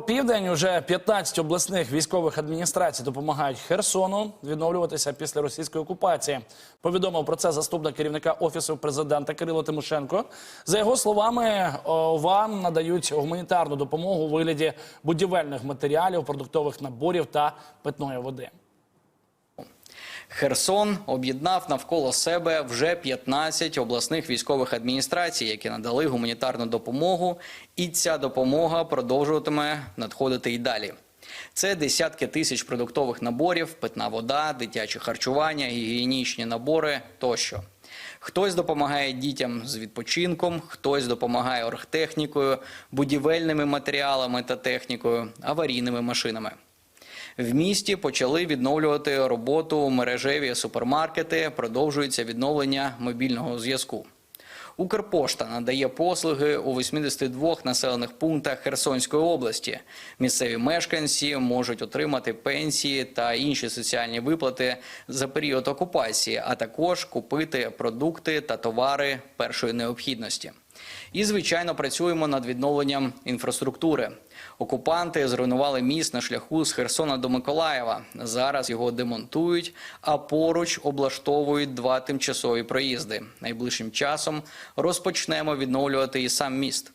Південь уже 15 обласних військових адміністрацій допомагають Херсону відновлюватися після російської окупації. Повідомив про це заступник керівника офісу президента Кирило Тимошенко. За його словами, вам надають гуманітарну допомогу у вигляді будівельних матеріалів, продуктових наборів та питної води. Херсон об'єднав навколо себе вже 15 обласних військових адміністрацій, які надали гуманітарну допомогу, і ця допомога продовжуватиме надходити і далі. Це десятки тисяч продуктових наборів, питна вода, дитяче харчування, гігієнічні набори тощо. Хтось допомагає дітям з відпочинком, хтось допомагає оргтехнікою, будівельними матеріалами та технікою, аварійними машинами. В місті почали відновлювати роботу мережеві супермаркети. Продовжується відновлення мобільного зв'язку. Укрпошта надає послуги у 82 населених пунктах Херсонської області. Місцеві мешканці можуть отримати пенсії та інші соціальні виплати за період окупації, а також купити продукти та товари першої необхідності. І, звичайно, працюємо над відновленням інфраструктури. Окупанти зруйнували міст на шляху з Херсона до Миколаєва. Зараз його демонтують, а поруч облаштовують два тимчасові проїзди. Найближчим часом розпочнемо відновлювати і сам міст.